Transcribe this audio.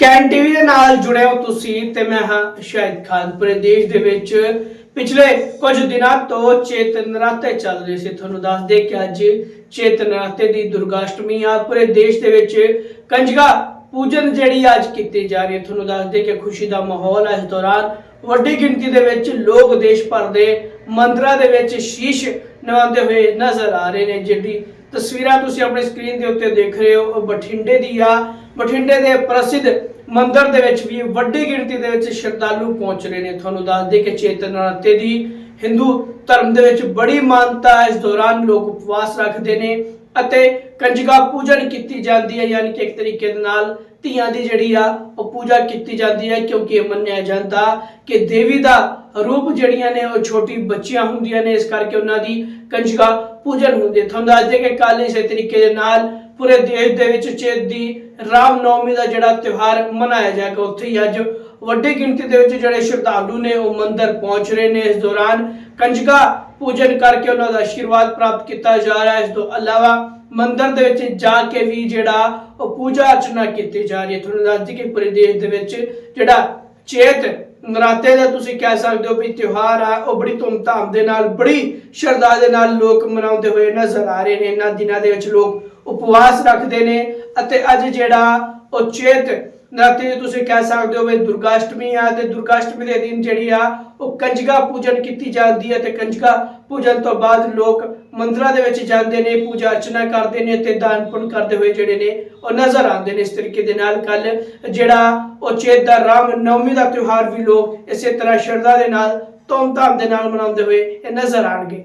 Can TV ਦੇ ਨਾਲ ਜੁੜੇ ਹੋ ਤੁਸੀਂ ਤੇ ਮੈਂ ਹਾਂ ਸ਼ਾਹਿਦ ਖਾਨ। ਪੂਰੇ ਦੇ ਵਿੱਚ ਪਿਛਲੇ ਕੁਝ ਦਿਨਾਂ ਤੋਂ ਚੇਤਨ ਨਰਾਤੇ ਚੱਲ ਰਹੇ ਸੀ। ਤੁਹਾਨੂੰ ਦੱਸ ਦੇ ਕਿ ਅੱਜ ਚੇਤਨ ਨਰਾਤੇ ਦੀ ਦੁਰਗਾਸ਼ਟਮੀ ਆ। ਪੂਰੇ ਦੇਸ਼ ਦੇ ਵਿੱਚ ਕੰਜਗਾ ਪੂਜਨ ਜਿਹੜੀ ਅੱਜ ਕੀਤੀ ਜਾ ਰਹੀ ਹੈ। ਤੁਹਾਨੂੰ ਦੱਸ ਦੇ ਕਿ ਖੁਸ਼ੀ ਦਾ ਮਾਹੌਲ ਹੈ ਇਸ ਦੌਰਾਨ ਵੱਡੀ ਗਿਣਤੀ ਦੇ ਵਿੱਚ ਲੋਕ ਦੇਸ਼ ਭਰ ਦੇ ਮੰਦਰਾਂ ਦੇ ਵਿੱਚ ਸ਼ੀਸ਼ ਨਵਾਉਂਦੇ ਹੋਏ ਨਜ਼ਰ ਆ ਰਹੇ ਨੇ, ਜਿਹੜੀ ਤਸਵੀਰਾਂ ਤੁਸੀਂ ਆਪਣੀ ਸਕਰੀਨ ਦੇ ਉੱਤੇ ਦੇਖ ਰਹੇ ਹੋ, ਉਹ ਬਠਿੰਡੇ ਦੀ ਆ। ਬਠਿੰਡੇ ਦੇ ਪ੍ਰਸਿੱਧ ਮੰਦਰ ਦੇ ਵਿੱਚ ਵੀ ਵੱਡੀ ਗਿਣਤੀ ਦੇ ਵਿੱਚ ਸ਼ਰਧਾਲੂ ਪਹੁੰਚ ਰਹੇ ਨੇ। ਤੁਹਾਨੂੰ ਦੱਸ ਦੇ ਕਿ ਚੇਤਨ ਨਰਾਤੇ ਦੀ ਹਿੰਦੂ ਧਰਮ ਦੇ ਵਿੱਚ ਬੜੀ ਮਾਨਤਾ ਹੈ ਇਸ ਦੌਰਾਨ ਲੋਕ ਉਪਵਾਸ ਰੱਖਦੇ ਨੇ। ਅਤੇ ਕੰਜਗਾ ਪੂਜਨ ਕੀਤੀ ਜਾਂਦੀ ਹੈ, ਯਾਨੀ ਕਿ ਇੱਕ ਤਰੀਕੇ ਦੇ ਨਾਲ ਧੀਆਂ ਦੀ ਜਿਹੜੀ ਆ, ਉਹ ਪੂਜਾ ਕੀਤੀ ਜਾਂਦੀ ਹੈ, ਕਿਉਂਕਿ ਇਹ ਮੰਨਿਆ ਜਾਂਦਾ ਕਿ ਦੇਵੀ ਦਾ ਰੂਪ ਜਿਹੜੀਆਂ ਨੇ, ਉਹ ਛੋਟੀ ਬੱਚੀਆਂ ਹੁੰਦੀਆਂ ਨੇ, ਇਸ ਕਰਕੇ ਉਹਨਾਂ ਦੀ ਕੰਜਗਾ ਪੂਜਨ ਹੁੰਦੀ ਹੈ। ਤੁਹਾਨੂੰ ਦੱਸ ਦੇ ਕਿ ਕੱਲ ਇਸੇ ਤਰੀਕੇ ਦੇ ਨਾਲ ਪੂਰੇ ਦੇਸ਼ ਦੇ ਵਿੱਚ ਚੇਤ ਦੀ ਰਾਮ ਨੌਮੀ ਦਾ ਜਿਹੜਾ ਤਿਉਹਾਰ ਮਨਾਇਆ ਜਾਏਗਾ ਉੱਥੇ ਹੀ ਅੱਜ ਵੱਡੀ ਗਿਣਤੀ ਦੇ ਵਿੱਚ ਜਿਹੜੇ ਸ਼ਰਧਾਲੂ ਨੇ ਉਹ ਮੰਦਿਰ ਪਹੁੰਚ ਰਹੇ ਨੇ। ਇਸ ਦੌਰਾਨ ਕੰਜਗਾ ਪੂਜਨ ਕਰਕੇ ਉਹਨਾਂ ਦਾ ਆਸ਼ੀਰਵਾਦ ਪ੍ਰਾਪਤ ਕੀਤਾ ਜਾ ਰਿਹਾ ਹੈ। ਇਸ ਤੋਂ ਇਲਾਵਾ ਮੰਦਿਰ ਦੇ ਵਿੱਚ ਜਾ ਕੇ ਵੀ ਜਿਹੜਾ ਉਹ ਪੂਜਾ ਅਰਚਨਾ ਕੀਤੀ ਜਾ ਰਹੀ ਹੈ। ਤੁਹਾਨੂੰ ਦੱਸ ਦਈਏ ਕਿ ਪੂਰੇ ਦੇਸ਼ ਦੇ ਵਿੱਚ ਜਿਹੜਾ ਚੇਤ ਨਰਾਤੇ ਦਾ ਤੁਸੀਂ ਕਹਿ ਸਕਦੇ ਹੋ ਵੀ ਤਿਉਹਾਰ ਆ, ਉਹ ਬੜੀ ਧੂਮਧਾਮ ਦੇ ਨਾਲ, ਬੜੀ ਸ਼ਰਧਾ ਦੇ ਨਾਲ ਲੋਕ ਮਨਾਉਂਦੇ ਹੋਏ ਨਜ਼ਰ ਆ ਰਹੇ ਨੇ। ਇਹਨਾਂ ਦਿਨਾਂ ਦੇ ਵਿੱਚ ਲੋਕ ਉਪਵਾਸ ਰੱਖਦੇ ਨੇ ਅਤੇ ਅੱਜ ਜਿਹੜਾ ਉਹ ਚੇਤ ਨਰਾਤੇ ਤੁਸੀਂ ਕਹਿ ਸਕਦੇ ਹੋ ਵੀ ਦੁਰਗਾਸ਼ਟਮੀ ਆ ਤੇ ਦੁਰਗਾਸ਼ਟਮੀ ਦੇ ਦਿਨ ਜਿਹੜੀ ਆ, ਉਹ ਕੰਜਗਾ ਪੂਜਨ ਕੀਤੀ ਜਾਂਦੀ ਹੈ ਤੇ ਕੰਜਗਾ ਪੂਜਨ ਤੋਂ ਬਾਅਦ ਲੋਕ ਮੰਦਰਾਂ ਦੇ ਵਿੱਚ ਜਾਂਦੇ ਨੇ, ਪੂਜਾ ਅਰਚਨਾ ਕਰਦੇ ਨੇ ਤੇ ਦਾਨ ਪੁੰਨ ਕਰਦੇ ਹੋਏ ਜਿਹੜੇ ਨੇ, ਉਹ ਨਜ਼ਰ ਆਉਂਦੇ ਨੇ ਇਸ ਤਰੀਕੇ ਦੇ ਨਾਲ ਕੱਲ ਜਿਹੜਾ ਉਹ ਚੇਤ ਦਾ ਰਾਮ ਨੌਮੀ ਦਾ ਤਿਉਹਾਰ ਵੀ ਲੋਕ ਇਸੇ ਤਰ੍ਹਾਂ ਸ਼ਰਧਾ ਦੇ ਨਾਲ, ਧੂਮਧਾਮ ਦੇ ਨਾਲ ਮਨਾਉਂਦੇ ਹੋਏ ਇਹ ਨਜ਼ਰ ਆਣਗੇ